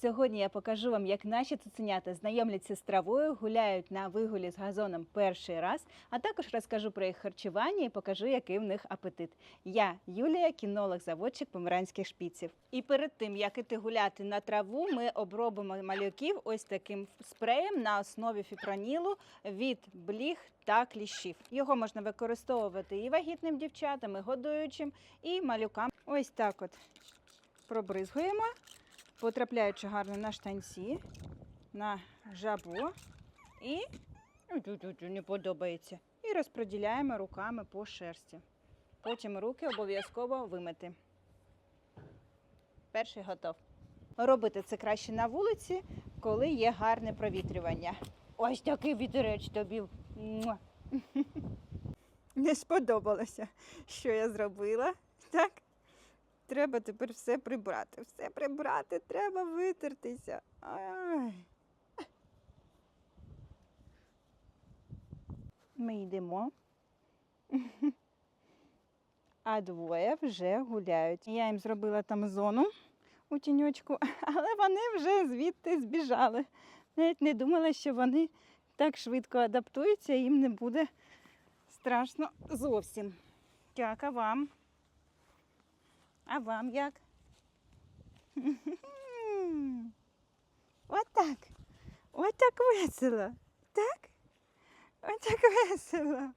Сьогодні я покажу вам, як наші цуценята знайомляться з травою, гуляють на вигулі з газоном перший раз, а також розкажу про їх харчування і покажу, який в них апетит. Я Юлія, кінолог-заводчик померанських шпіців. І перед тим, як іти гуляти на траву, ми обробимо малюків ось таким спреєм на основі фіпронілу від бліг та кліщів. Його можна використовувати і вагітним дівчатам, і годуючим, і малюкам. Ось так от пробризгуємо потрапляючи гарно на штанці, на жабо і не подобається. І розподіляємо руками по шерсті. Потім руки обов'язково вимити. Перший готов. Робити це краще на вулиці, коли є гарне провітрювання. Ось такий вітерець тобі. Не сподобалося, що я зробила. Так? Треба тепер все прибрати. Все прибрати, треба витертися. Ай. Ми йдемо. А двоє вже гуляють. Я їм зробила там зону у тіньочку, але вони вже звідти збіжали. Навіть не думала, що вони так швидко адаптуються, їм не буде страшно зовсім. Дяка вам. А вам як? Отак. Отак весело. Так? Отак весело.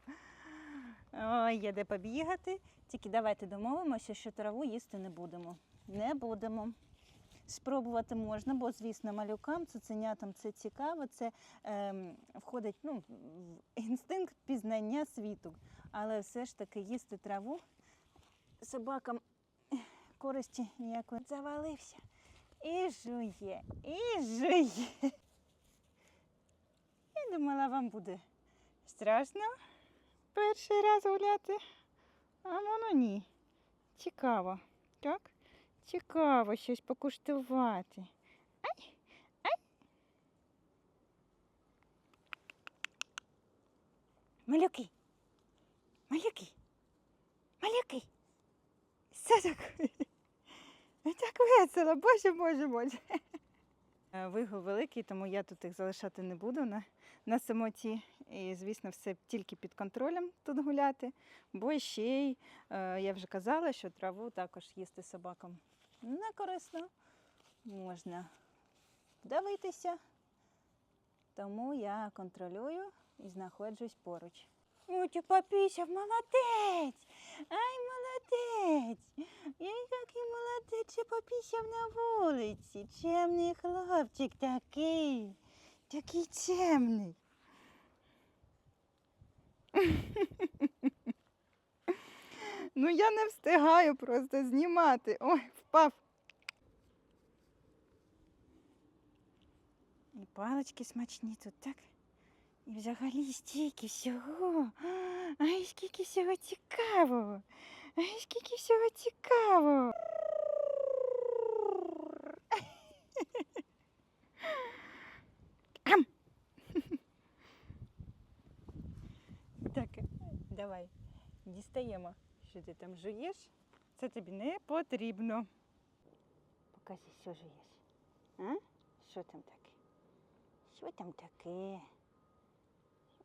Ой, є де побігати. Тільки давайте домовимося, що траву їсти не будемо. Не будемо. Спробувати можна, бо, звісно, малюкам, цуценятам це цікаво, це ем, входить ну, в інстинкт пізнання світу. Але все ж таки їсти траву собакам користі ніякої завалився. І жує, і жує. Я думала, вам буде страшно перший раз гуляти, а воно ні. Цікаво, так? Цікаво щось покуштувати. Ай, ай. Малюки, малюки, малюки. Все таке. Так весело, боже, боже, боже. Вигул великий, тому я тут їх залишати не буду на, на самоті. І, звісно, все тільки під контролем тут гуляти. Бо ще й, е, я вже казала, що траву також їсти собакам не корисно. Можна давитися. Тому я контролюю і знаходжусь поруч. Мутю попісяв, молодець! Ай, молодець! Який молодець, що попісяв на вулиці. Чемний хлопчик такий. Такий чемний. Ну я не встигаю просто знімати. Ой, впав. І палички смачні тут, так? І взагалі стільки всього. Ай, скільки всього цікавого. Ай, скільки всього цікавого. Так, давай, дістаємо, що ти там жуєш. Це тобі не потрібно. Покажи, що жуєш. А? Що там таке? Що там таке?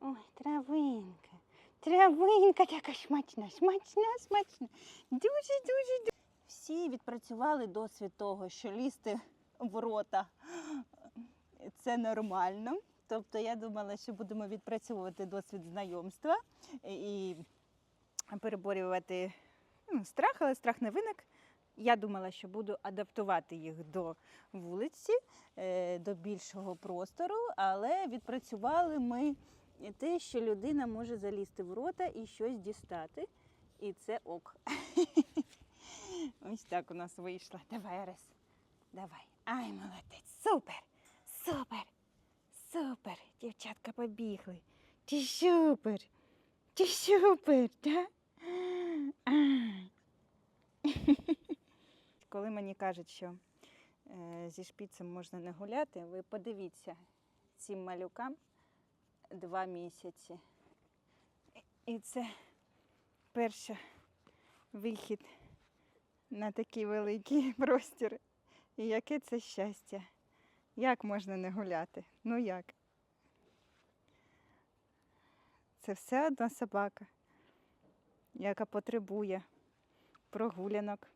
Ой, травинка. Травинка така смачна, смачна, смачна. Дуже, дуже, дуже. Всі відпрацювали досвід того, що лізти в рота це нормально. Тобто я думала, що будемо відпрацьовувати досвід знайомства і переборювати ну, страх, але страх не виник. Я думала, що буду адаптувати їх до вулиці, е, до більшого простору, але відпрацювали ми те, що людина може залізти в рота і щось дістати. І це ок. Ось так у нас вийшло. Давай, Арес. Давай. Ай, молодець. Супер! Супер! Супер! Дівчатка побігли. Ти супер! Ти супер, так? Коли мені кажуть, що е, зі шпіцем можна не гуляти, ви подивіться цим малюкам два місяці. І це перший вихід на такий великий простір. І яке це щастя. Як можна не гуляти? Ну як? Це все одна собака, яка потребує прогулянок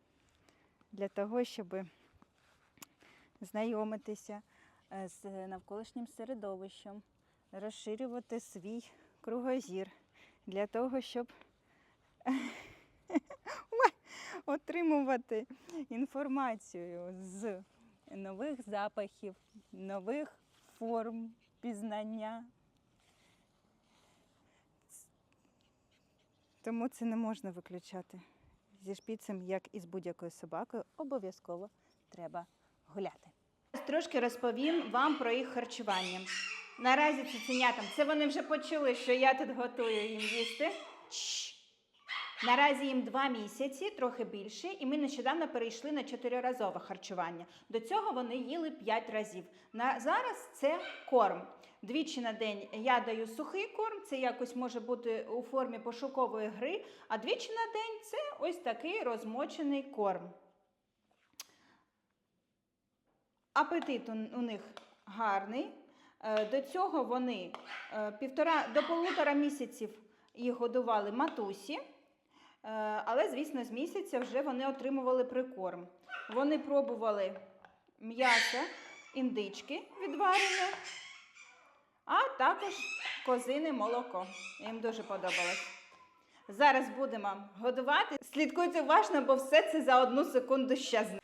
для того, щоб знайомитися е, з навколишнім середовищем, розширювати свій кругозір для того, щоб отримувати інформацію з нових запахів, нових форм пізнання. Тому це не можна виключати. Зі шпіцем, як і з будь-якою собакою, обов'язково треба гуляти. Трошки розповім вам про їх харчування. Наразі цуценятам, це вони вже почули, що я тут готую їм їсти. Наразі їм два місяці, трохи більше, і ми нещодавно перейшли на чотириразове харчування. До цього вони їли п'ять разів. На зараз це корм. Двічі на день я даю сухий корм, це якось може бути у формі пошукової гри, а двічі на день це ось такий розмочений корм. Апетит у, у них гарний. Е, До цього вони е, півтора до полутора місяців їх годували матусі. Е, Але, звісно, з місяця вже вони отримували прикорм. Вони пробували м'ясо індички відварене, а також козине молоко. Їм дуже подобалось. Зараз будемо годувати. Слідкуйте уважно, бо все це за одну секунду щезне.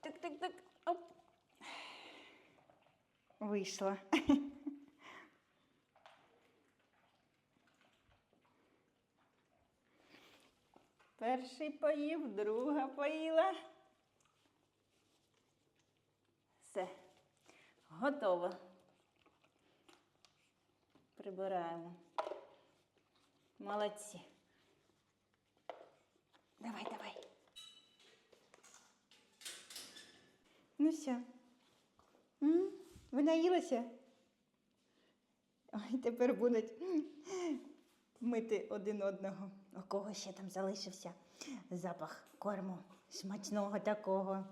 Так, так, так. Оп. Вийшла. Перший поїв, друга поїла. Все. Готово. Прибираємо. Молодці. Давай, давай. Ну все. М? Ви наїлися? Ой, тепер будуть мити один одного. У кого ще там залишився запах корму смачного такого.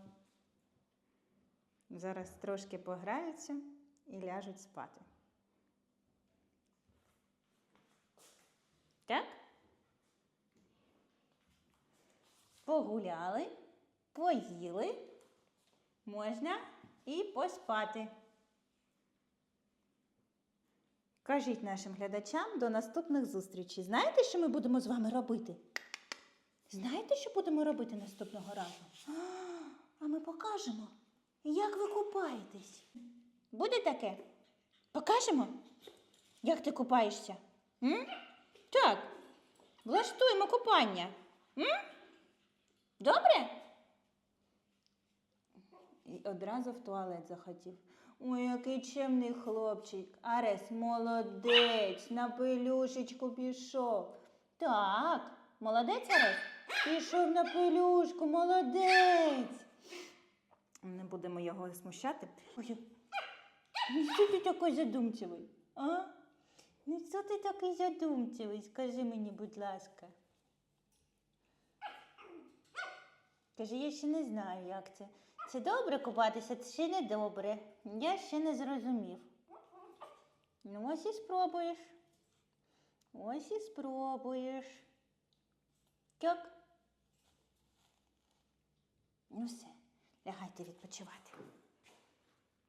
Зараз трошки пограються і ляжуть спати. Так? Погуляли, поїли, можна і поспати. Кажіть нашим глядачам до наступних зустрічей. Знаєте, що ми будемо з вами робити? Знаєте, що будемо робити наступного разу? А, ми покажемо, як ви купаєтесь. Буде таке? Покажемо? Як ти купаєшся? М? Так, влаштуємо купання. М? Добре? І одразу в туалет захотів. Ой, який чемний хлопчик. Арес, молодець, на пелюшечку пішов. Так, молодець Арес? Пішов на пелюшку, молодець. Не будемо його смущати. Ой, ну що ти такий задумчивий? А? Ну що ти такий задумчивий? Скажи мені, будь ласка. Каже, я ще не знаю, як це. Це добре купатися, ще не добре. Я ще не зрозумів. Ну, ось і спробуєш. Ось і спробуєш. Так. Ну все, лягайте відпочивати.